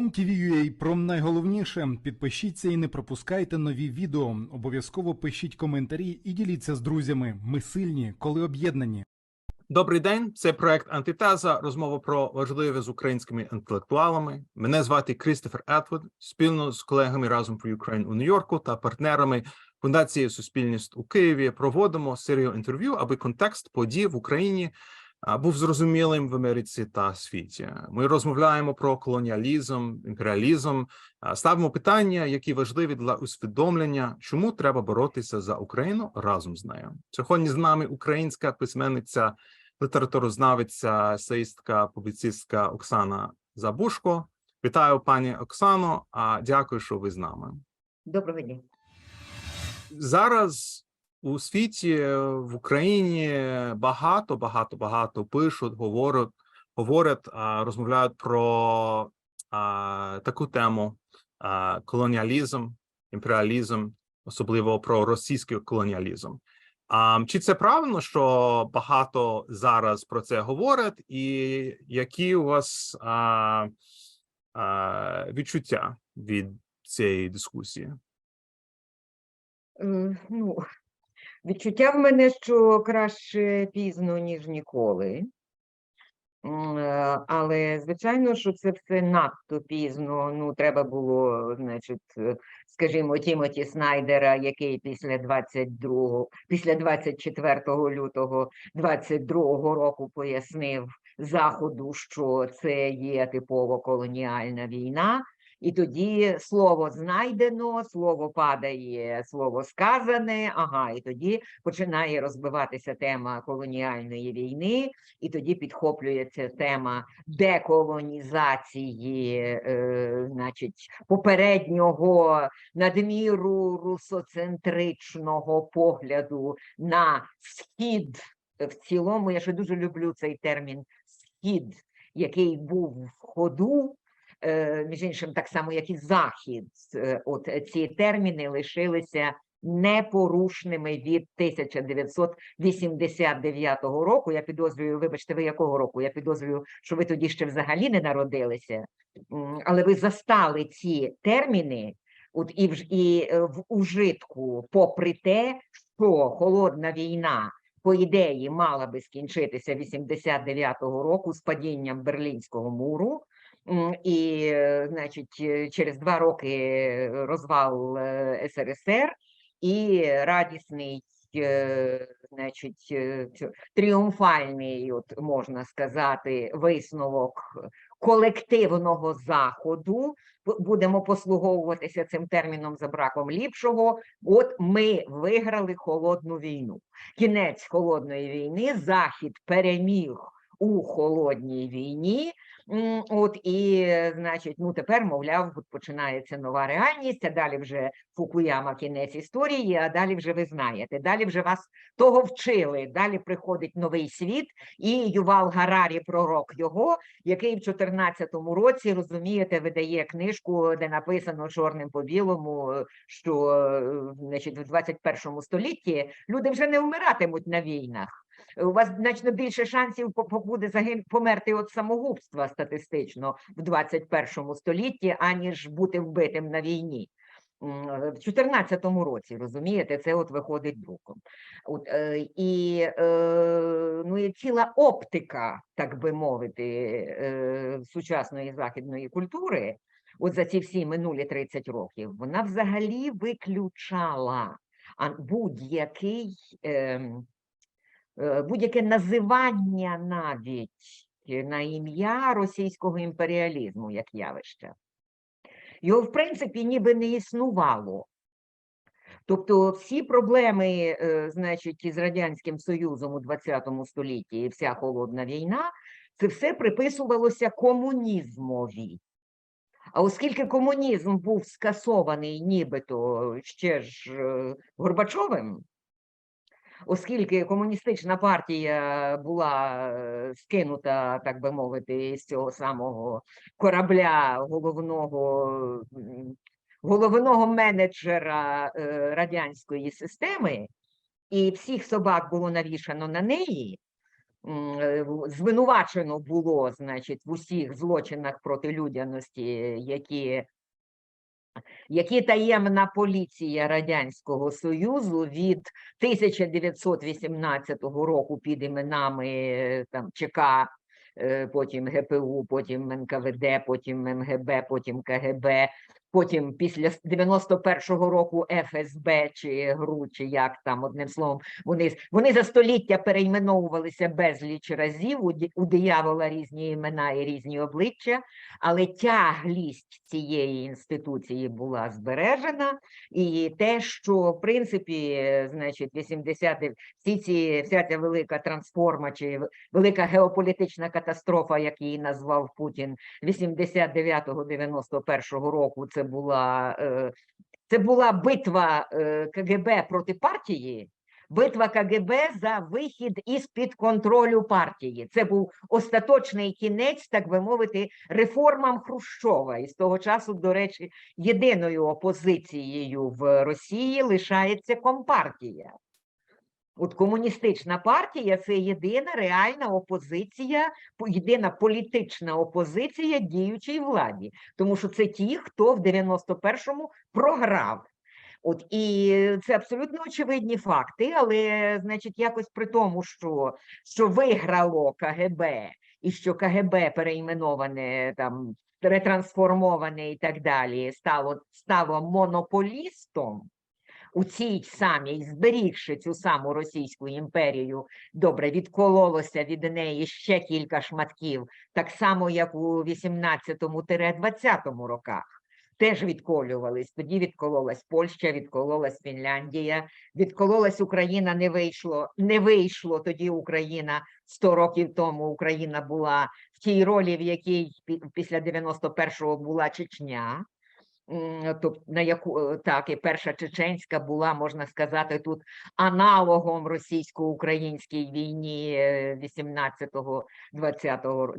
OMTV.ua про найголовніше. Підпишіться і не пропускайте нові відео. Обов'язково пишіть коментарі і діліться з друзями. Ми сильні, коли об'єднані. Добрий день. Це проект Антитеза. Розмова про важливе з українськими інтелектуалами. Мене звати Крістофер Етвуд. Спільно з колегами разом про Україну у Нью-Йорку та партнерами Фундації Суспільність у Києві проводимо серію інтерв'ю, аби контекст подій в Україні був зрозумілим в Америці та світі. Ми розмовляємо про колоніалізм, імперіалізм, ставимо питання, які важливі для усвідомлення, чому треба боротися за Україну разом з нею. Сьогодні з нами українська письменниця літературознавиця, есеїстка, публіцистка Оксана Забушко. Вітаю, пані Оксано. А дякую, що ви з нами. Доброго дня. Зараз у світі в Україні багато, багато, багато пишуть, говорять, говорять, розмовляють про а, таку тему а, колоніалізм, імперіалізм, особливо про російський колоніалізм. А чи це правильно, що багато зараз про це говорять, і які у вас а, а, відчуття від цієї дискусії? Е, Ну, відчуття в мене, що краще пізно, ніж ніколи. Е, Але, звичайно, що це все надто пізно. Ну, треба було, значить, е, скажімо, Тімоті Снайдера, який після 22, після 24 лютого 22 року пояснив Заходу, що це є типово колоніальна війна. І тоді слово знайдено, слово падає, слово сказане. Ага, і тоді починає розбиватися тема колоніальної війни, і тоді підхоплюється тема деколонізації, е, значить, попереднього надміру русоцентричного погляду на схід в цілому. Я ще дуже люблю цей термін схід, який був в ходу між іншим, так само, як і захід, е, от е, ці терміни лишилися непорушними від 1989 року. Я підозрюю, вибачте, ви якого року? Я підозрюю, що ви тоді ще взагалі не народилися, але ви застали ці терміни. От і в, і е, в ужитку, попри те, що холодна війна по ідеї мала би скінчитися 89-го року з падінням Берлінського муру, І, е, значить, е, через два роки розвал е, СРСР і радісний, значить, тріумфальний, от можна сказати, висновок колективного заходу. Будемо послуговуватися цим терміном за браком ліпшого. От ми виграли холодну війну. Кінець холодної війни, Захід переміг у холодній війні. От і, е, значить, ну тепер, мовляв, починається нова реальність, а далі вже Фукуяма кінець історії, а далі вже ви знаєте. Далі вже вас того вчили. Далі приходить новий світ, і Ювал Гарарі, пророк його, який в 14-му році, розумієте, видає книжку, де написано чорним по білому, е, що е, значить, в 21 столітті люди вже не вмиратимуть на війнах. У вас значно більше шансів буде загин померти від самогубства статистично в 21 столітті, аніж бути вбитим на війні. В 14-му році, розумієте, це от виходить друком. От, е, і, е, ну, і ціла оптика, так би мовити, е, сучасної західної культури, от за ці всі минулі 30 років, вона взагалі виключала будь-який. Е, будь-яке називання навіть на ім'я російського імперіалізму як явища. Його, в принципі, ніби не існувало. Тобто всі проблеми, е, значить, із Радянським Союзом у 20 столітті і вся холодна війна, це все приписувалося комунізмові. А оскільки комунізм був скасований нібито ще ж е, Горбачовим, оскільки комуністична партія була е, скинута, так би мовити, з цього самого корабля головного, головного менеджера е, радянської системи, і всіх собак було навішано на неї, е, звинувачено було, значить, в усіх злочинах проти людяності, які які таємна поліція Радянського Союзу від 1918 року під іменами е, там ЧК, е, потім ГПУ, потім НКВД, потім МГБ, потім КГБ, потім після с- 91-го року ФСБ чи ГРУ, чи як там, одним словом, вони, вони за століття перейменовувалися безліч разів, у, у диявола різні імена і різні обличчя, але тяглість цієї інституції була збережена, і те, що в принципі, значить, 80 всі ці вся ця велика трансформа чи велика геополітична катастрофа, як її назвав Путін 89-91 року, це була е, це була битва е, КГБ проти партії. Битва КГБ за вихід із-під контролю партії. Це був остаточний кінець, так би мовити, реформам Хрущова. І з того часу, до речі, єдиною опозицією в Росії лишається компартія. От комуністична партія це єдина реальна опозиція, по- єдина політична опозиція діючій владі, тому що це ті, хто в 91-му програв. От і це абсолютно очевидні факти, але значить, якось при тому, що, що виграло КГБ, і що КГБ перейменоване там ретрансформоване і так далі, стало, стало монополістом у цій самій, зберігши цю саму Російську імперію, добре відкололося від неї ще кілька шматків, так само як у 18-20 роках. Теж відколювались. Тоді відкололась Польща, відкололась Фінляндія, відкололась Україна, не вийшло. Не вийшло тоді Україна 100 років тому. Україна була в тій ролі, в якій пі- після 91-го була Чечня. Тобто на яку е, так і перша чеченська була, можна сказати, тут аналогом російсько-українській війні е, 18-го, 20-го,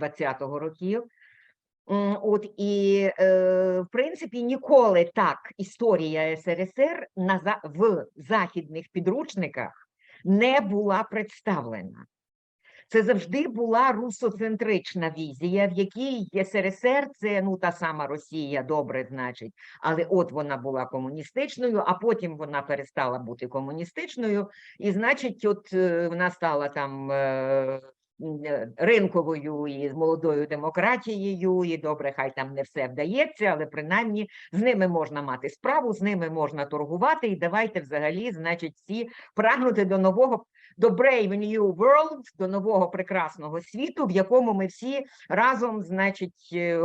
20-го років. От і е, в принципі ніколи так історія СРСР на в західних підручниках не була представлена. Це завжди була русоцентрична візія, в якій СРСР це ну та сама Росія, добре, значить, але от вона була комуністичною, а потім вона перестала бути комуністичною, і значить, от е, вона стала там. е, е, Ринковою і з молодою демократією, і добре, хай там не все вдається, але принаймні з ними можна мати справу, з ними можна торгувати, і давайте взагалі, значить, всі прагнути до нового до Brave New World, до нового прекрасного світу, в якому ми всі разом, значить, е,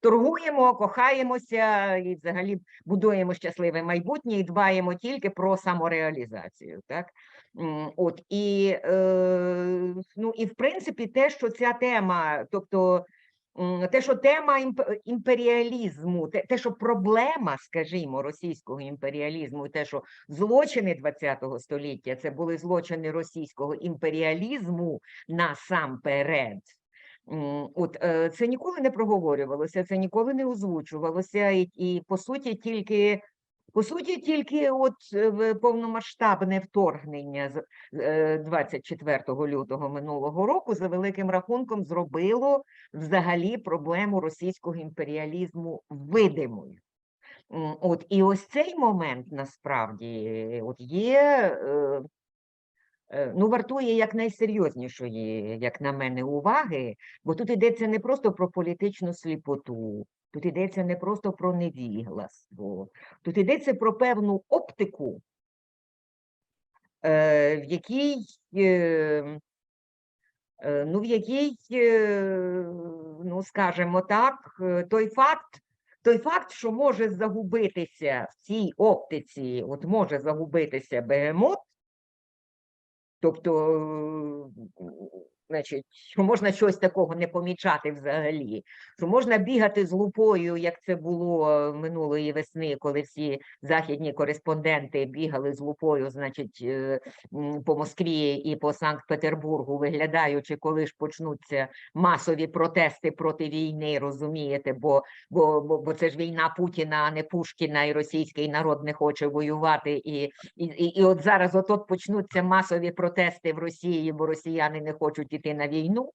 торгуємо, кохаємося і взагалі будуємо щасливе майбутнє і дбаємо тільки про самореалізацію. Так? От і е, ну і в принципі, те, що ця тема, тобто. Те, що тема імп- імперіалізму, те, те, що проблема, скажімо, російського імперіалізму, і те, що злочини ХХ століття це були злочини російського імперіалізму насамперед. От е, це ніколи не проговорювалося, це ніколи не озвучувалося, і, і по суті, тільки по суті, тільки от е, в повномасштабне вторгнення з е, 24 лютого минулого року за великим рахунком зробило взагалі проблему російського імперіалізму видимою. От і ось цей момент насправді от є, е, е, ну, вартує якнайсерйознішої, як на мене, уваги, бо тут йдеться не просто про політичну сліпоту, тут йдеться не просто про невігластво, тут йдеться про певну оптику, е, в якій, е, е, ну, в якій, ну, скажімо так, той факт, той факт, що може загубитися в цій оптиці, от може загубитися бегемот, тобто значить, що можна щось такого не помічати взагалі, що можна бігати з лупою, як це було е, минулої весни, коли всі західні кореспонденти бігали з лупою, значить, е, по Москві і по Санкт-Петербургу, виглядаючи, коли ж почнуться масові протести проти війни, розумієте, бо, бо, бо, бо це ж війна Путіна, а не Пушкіна, і російський народ не хоче воювати. І, і, і, і от зараз от почнуться масові протести в Росії, бо росіяни не хочуть іти на війну.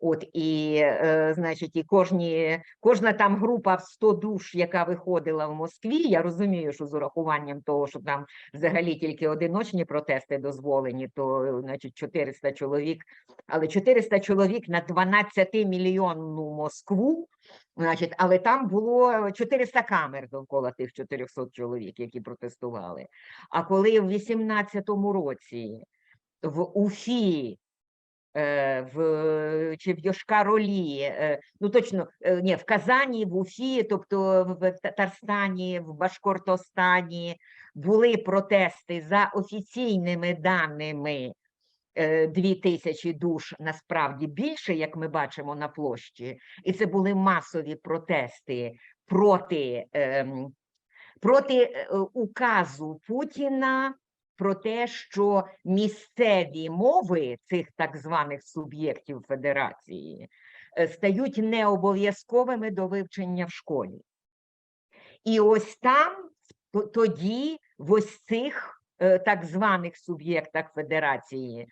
От і е, значить, і кожні, кожна там група в 100 душ, яка виходила в Москві. Я розумію, що з урахуванням того, що там взагалі тільки одиночні протести дозволені, то значить 400 чоловік, але 400 чоловік на 12 мільйонну Москву. Значить, але там було 400 камер довкола тих 400 чоловік, які протестували. А коли в 18-му році в Уфі в чи в Йошкар-Олі, е, ну точно е, ні, в Казані, в Уфі, тобто в Татарстані, в Башкортостані були протести за офіційними даними. Дві тисячі душ насправді більше, як ми бачимо на площі, і це були масові протести проти, ем, проти е, указу Путіна про те, що місцеві мови цих так званих суб'єктів федерації е, стають необов'язковими до вивчення в школі. І ось там тоді в ось цих так званих суб'єктах федерації,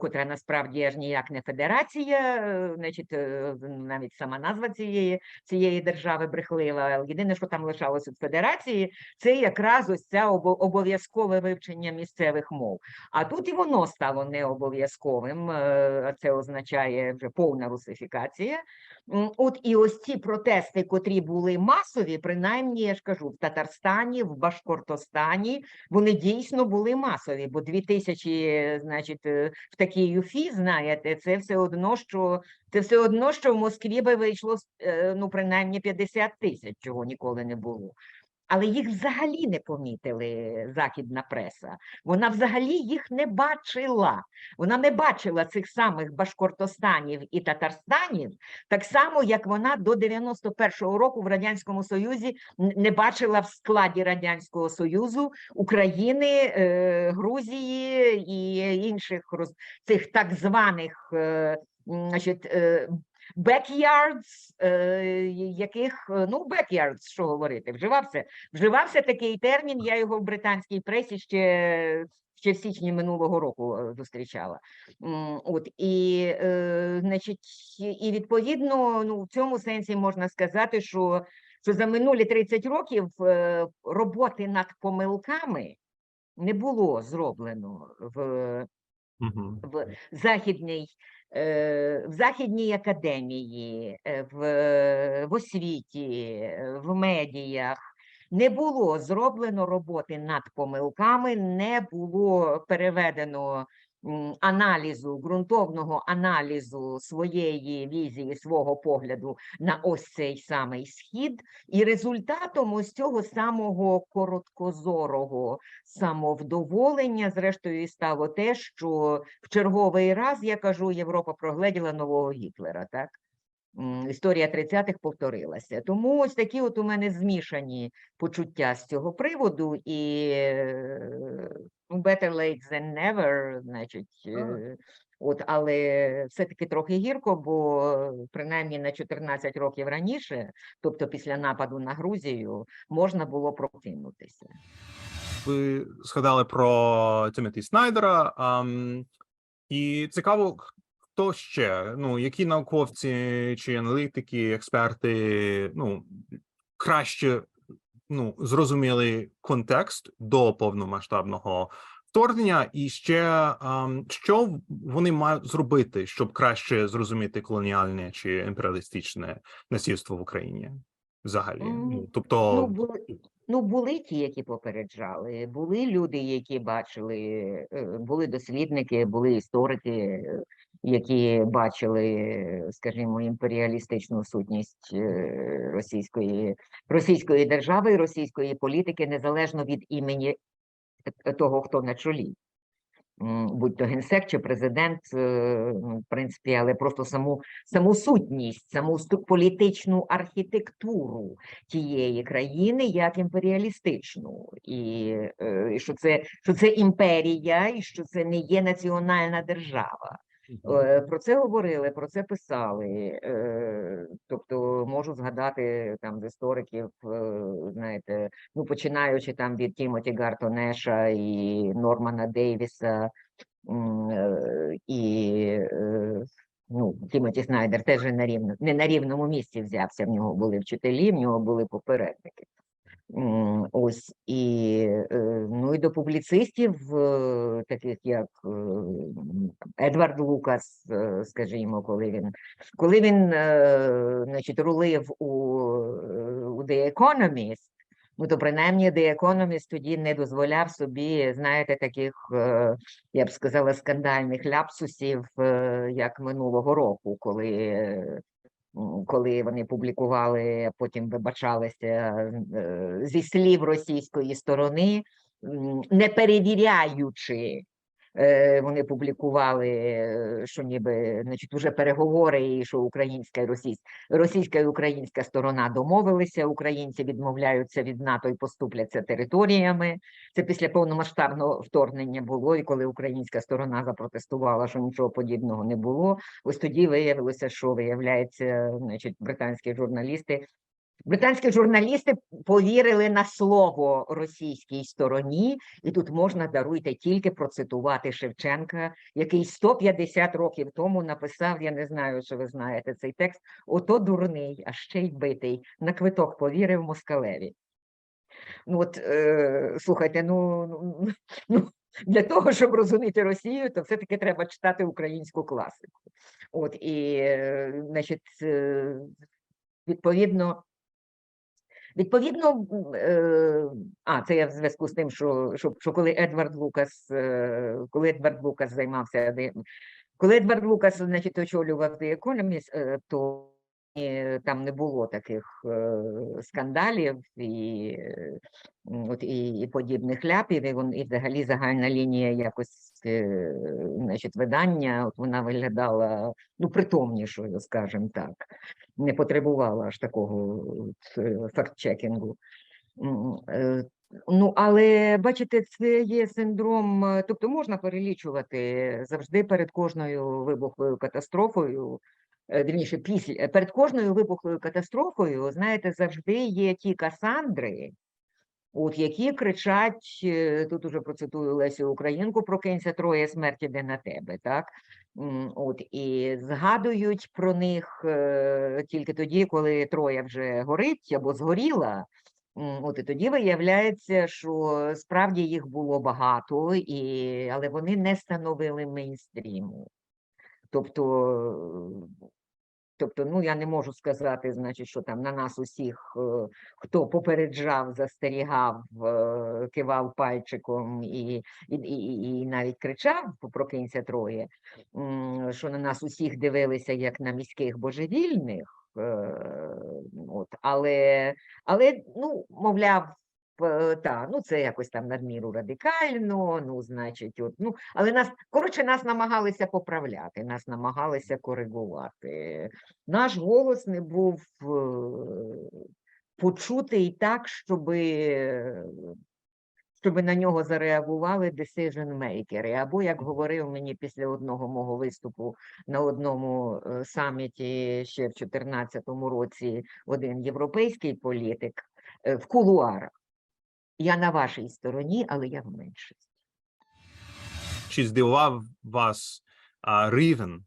котра насправді аж ніяк не федерація, е, значить, е, навіть сама назва цієї, цієї держави брехлива. Єдине, що там лишалося від федерації, це якраз ось це обов'язкове вивчення місцевих мов. А тут і воно стало необов'язковим, е, а це означає вже повна русифікація. От і ось ці протести, котрі були масові, принаймні, я ж кажу, в Татарстані, в Башкортостані, вони дійсно були масові, бо дві тисячі, значить, е, в такій юфі, знаєте, це все одно, що це все одно, що в Москві би вийшло е, ну принаймні 50 тисяч, чого ніколи не було. Але їх взагалі не помітили західна преса. Вона взагалі їх не бачила. Вона не бачила цих самих Башкортостанів і Татарстанів, так само, як вона до 91-го року в Радянському Союзі не бачила в складі Радянського Союзу України, е, Грузії і інших цих так званих е, значить, е, backyards, е, яких, е, ну, backyards, що говорити, вживався, вживався такий термін, я його в британській пресі ще, ще в січні минулого року е, зустрічала. От, і, значить, і відповідно, ну, в цьому сенсі можна сказати, що, що за минулі 30 років роботи над помилками не було зроблено в В західній, е, в західній академії, е, в, в освіті, е, в медіях. Не було зроблено роботи над помилками, не було переведено аналізу, ґрунтовного аналізу своєї візії, свого погляду на ось цей самий схід, і результатом ось цього самого короткозорого самовдоволення, зрештою, і стало те, що в черговий раз, я кажу, Європа прогледіла нового Гітлера, так? Історія 30-х повторилася. Тому ось такі от у мене змішані почуття з цього приводу, і е, better late than never, значить, е, от, але все-таки трохи гірко, бо принаймні на 14 років раніше, тобто після нападу на Грузію, можна було прокинутися. Ви згадали про Тімоті Снайдера. ам, і цікаво, хто ще? Ну, які науковці чи аналітики, експерти, ну, краще ну, зрозуміли контекст до повномасштабного вторгнення, і ще що вони мають зробити, щоб краще зрозуміти колоніальне чи імперіалістичне насильство в Україні взагалі? Ну, тобто, Ну, були, ну, були ті, які попереджали, були люди, які бачили, е, були дослідники, були історики, які бачили, скажімо, імперіалістичну сутність е, російської, російської держави, російської політики, незалежно від імені того, хто на чолі. будь то генсек чи президент, е, ну, в принципі, але просто саму, саму сутність, саму політичну архітектуру тієї країни як імперіалістичну, і, е, і що це що це імперія, і що це не є національна держава. Е, Про це говорили, про це писали. е, Тобто можу згадати там з істориків, е, знаєте, ну починаючи там від Тімоті Гартонеша і Нормана Дейвіса, і ну, Тімоті Снайдер теж на рівно, не на рівному місці взявся. В нього були вчителі, в нього були попередники. Ось і е, ну і до публіцистів, е, таких як е, Едвард Лукас, е, скажімо, коли він коли він е, значить, рулив у, е, у The Economist, ну то принаймні The Economist тоді не дозволяв собі, знаєте, таких, е, я б сказала, скандальних ляпсусів, е, як минулого року, коли. Коли вони публікували, потім вибачалися е, зі слів російської сторони, не перевіряючи, вони публікували, е, що ніби значить, вже переговори, і що українська і російська, російська і українська сторона домовилися, українці відмовляються від НАТО і поступляться територіями. Це після повномасштабного вторгнення було, і коли українська сторона запротестувала, що нічого подібного не було. Ось тоді виявилося, що виявляється, значить, британські журналісти. Британські журналісти повірили на слово російській стороні, і тут можна даруйте тільки процитувати Шевченка, який 150 років тому написав. Я не знаю, чи ви знаєте цей текст. Ото дурний, а ще й битий. На квиток повірив москалеві. Ну от е, слухайте, ну, ну, ну для того, щоб розуміти Росію, то все-таки треба читати українську класику. От і, е, значить, е, відповідно. Відповідно, е, а це я в зв'язку з тим, що, що, що коли Едвард Лукас, е, коли Едвард Лукас займався, коли Едвард Лукас, значить, очолював The Economist, е, то там не було таких скандалів і, от, і, і подібних ляпів, і, і взагалі загальна лінія якось, е, значить, видання, от вона виглядала ну, притомнішою, скажімо так не потребувала аж такого е, факт-чекінгу. Е, Ну, але бачите, це є синдром, е, тобто можна перелічувати завжди перед кожною вибуховою катастрофою, вірніше, після перед кожною вибуховою катастрофою, знаєте, завжди є ті касандри, от які кричать, е, тут уже процитую Лесю Українку, прокинься троє смерті де на тебе, так? От і згадують про них е, тільки тоді, коли троя вже горить або згоріла. От і тоді виявляється, що справді їх було багато, і, але вони не становили мейнстріму. Тобто, тобто, ну я не можу сказати, значить, що там на нас усіх, е, хто попереджав, застерігав, е, кивав пальчиком і, і, і, і навіть кричав прокинься троє, що на нас усіх дивилися як на міських божевільних. е, От, але, але, ну, мовляв, та, ну це якось там надміру радикально, ну, значить, от, ну, але нас, коротше, нас намагалися поправляти, нас намагалися коригувати. Наш голос не був е, почутий так, щоби щоб на нього зареагували decision-мейкери. Або, як говорив мені після одного мого виступу на одному е, саміті ще в 2014 році один європейський політик е, в кулуарах. Я на вашій стороні, але я в меншості. Чи здивував вас а, рівень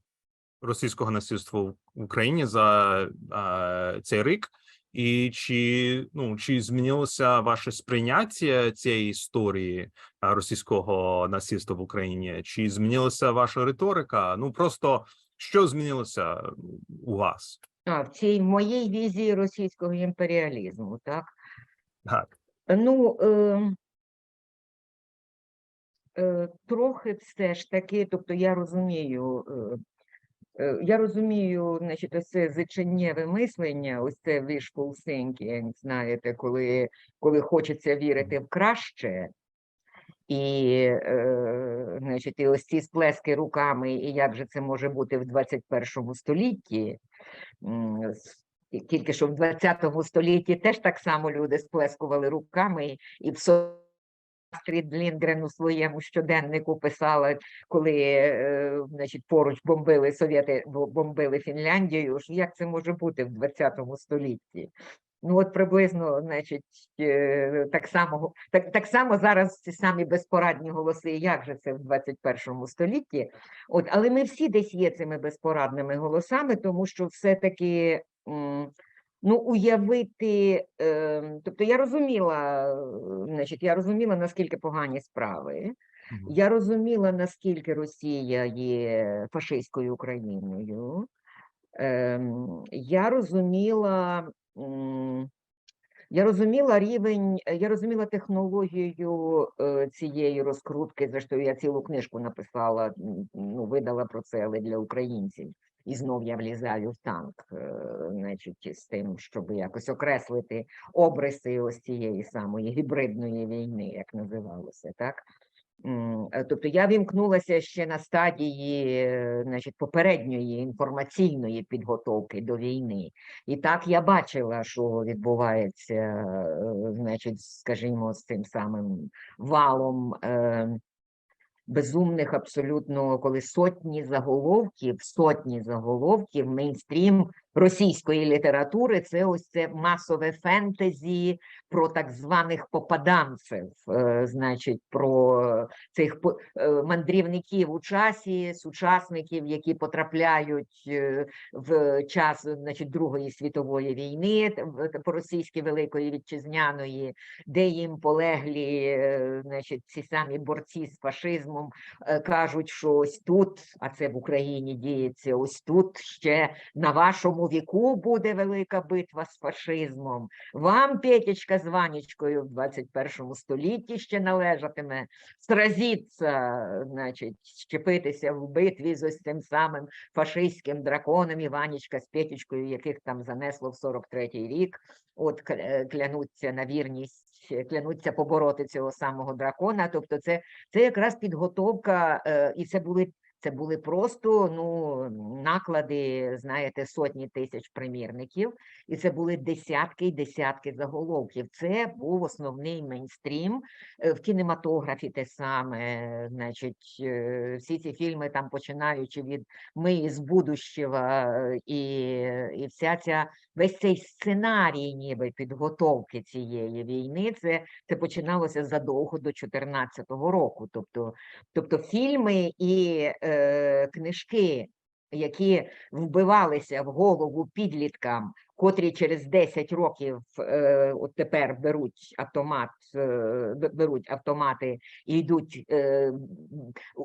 російського насильства в Україні за а, цей рік? І чи ну чи змінилося ваше сприйняття цієї історії російського насильства в Україні? Чи змінилася ваша риторика? Ну просто що змінилося у вас? А, в цій моїй візії російського імперіалізму, так? Так. Ну, е, е, трохи все ж таки, тобто я розумію, е, е, я розумію, значить, ось це зиченнєве мислення, ось це wishful thinking, знаєте, коли, коли хочеться вірити в краще. І, е, значить, і ось ці сплески руками, і як же це може бути в 21 столітті? І Тільки що в 20 столітті теж так само люди сплескували руками, і в Астрід Лінгрен у своєму щоденнику писала, коли е, значить, поруч бомбили совєти, бомбили Фінляндію. Як це може бути в 20 столітті? Ну, от приблизно, значить, е, так само, так, так само зараз ці самі безпорадні голоси, як же це в 21 столітті. От, але ми всі десь є цими безпорадними голосами, тому що все-таки ну, уявити, е, тобто я розуміла, е, значить, я розуміла, наскільки погані справи. Я розуміла, наскільки Росія є фашистською Україною. Ем, я розуміла, я розуміла рівень, я розуміла технологію е, цієї розкрутки. Зрештою, я цілу книжку написала, ну, видала про це, але для українців. І знов я влізаю в танк, е, значить, з тим, щоб якось окреслити обриси ось цієї самої гібридної війни, як називалося, так? Е, Тобто я вімкнулася ще на стадії е, значить, попередньої інформаційної підготовки до війни. І так я бачила, що відбувається, значить, скажімо, з цим самим валом безумних абсолютно, коли сотні заголовків, сотні заголовків, мейнстрім російської літератури це ось це масове фентезі про так званих попаданців, е, значить, про цих по- е, мандрівників у часі, сучасників, які потрапляють е, в час значить, Другої світової війни, т- по-російськи Великої Вітчизняної, де їм полеглі значить, ці самі борці з фашизмом е, кажуть, що ось тут, а це в Україні діється, ось тут ще на вашому віку буде велика битва з фашизмом. Вам, Петечка з Ванечкою в 21 столітті ще належатиме сразіться, значить, щепитися в битві з ось цим самим фашистським драконом і Ванечка з Петечкою, яких там занесло в 43-й рік. От клянуться на вірність, клянуться побороти цього самого дракона. Тобто, це, це якраз підготовка, е, і це були. Це були просто ну наклади, знаєте, сотні тисяч примірників, і це були десятки й десятки заголовків. Це був основний мейнстрім Е, в кінематографі. Те саме, значить, е, всі ці фільми, там починаючи від Ми із будущего, е, і, і вся ця весь цей сценарій, ніби підготовки цієї війни, це, це починалося задовго до 14-го року. Тобто, тобто фільми і е, книжки, які вбивалися в голову підліткам, котрі через 10 років е, от тепер беруть автомат, е, беруть автомати і йдуть е,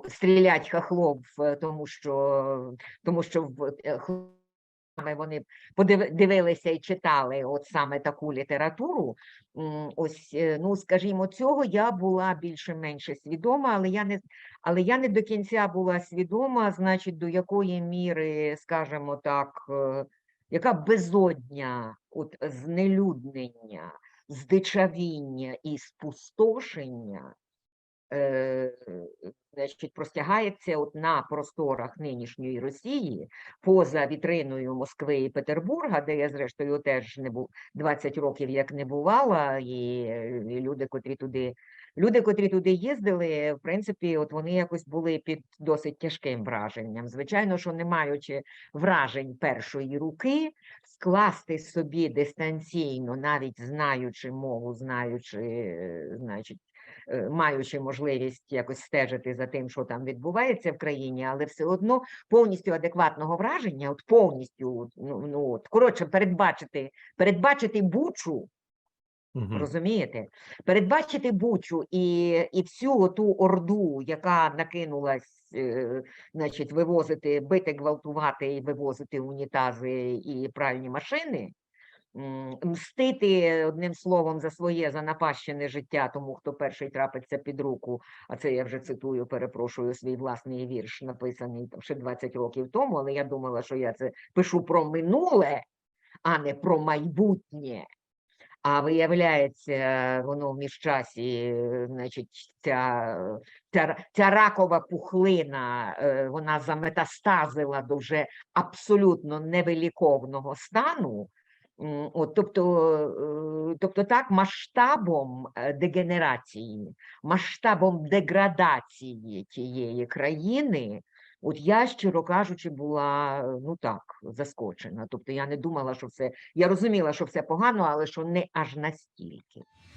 стрілять хахлов, тому що тому що в е, вони подив- дивилися і читали от саме таку літературу. Ось, е, ну скажімо, цього я була більше-менше свідома, але я не але я не до кінця була свідома, значить, до якої міри, скажімо так, е, яка безодня от знелюднення, здичавіння і спустошення е, значить, простягається от на просторах нинішньої Росії, поза вітриною Москви і Петербурга, де я, зрештою, теж не був 20 років як не бувала, і, е, і люди, котрі туди. Люди, котрі туди їздили, в принципі, от вони якось були під досить тяжким враженням. Звичайно, що не маючи вражень першої руки, скласти собі дистанційно, навіть знаючи мову, знаючи, е, значить, маючи можливість якось стежити за тим, що там відбувається в країні, але все одно повністю адекватного враження, от повністю, ну, ну от, коротше, передбачити, передбачити бучу, Мгм. Розумієте? Передбачити бучу і, і всю ту орду, яка накинулась, е, значить, вивозити, бити, гвалтувати і вивозити унітази і пральні машини, мстити одним словом за своє занапащене життя, тому хто перший трапиться під руку. А це я вже цитую, перепрошую свій власний вірш, написаний там ще 20 років тому, але я думала, що я це пишу про минуле, а не про майбутнє. А виявляється, воно в міжчасі, значить, ця, ця, ця ракова пухлина, е, вона заметастазила до вже абсолютно невиліковного стану. От, тобто, е, тобто так, масштабом е, дегенерації, масштабом деградації тієї країни, от я, щиро кажучи, була ну так, заскочена. Тобто я не думала, що все, я розуміла, що все погано, але що не аж настільки.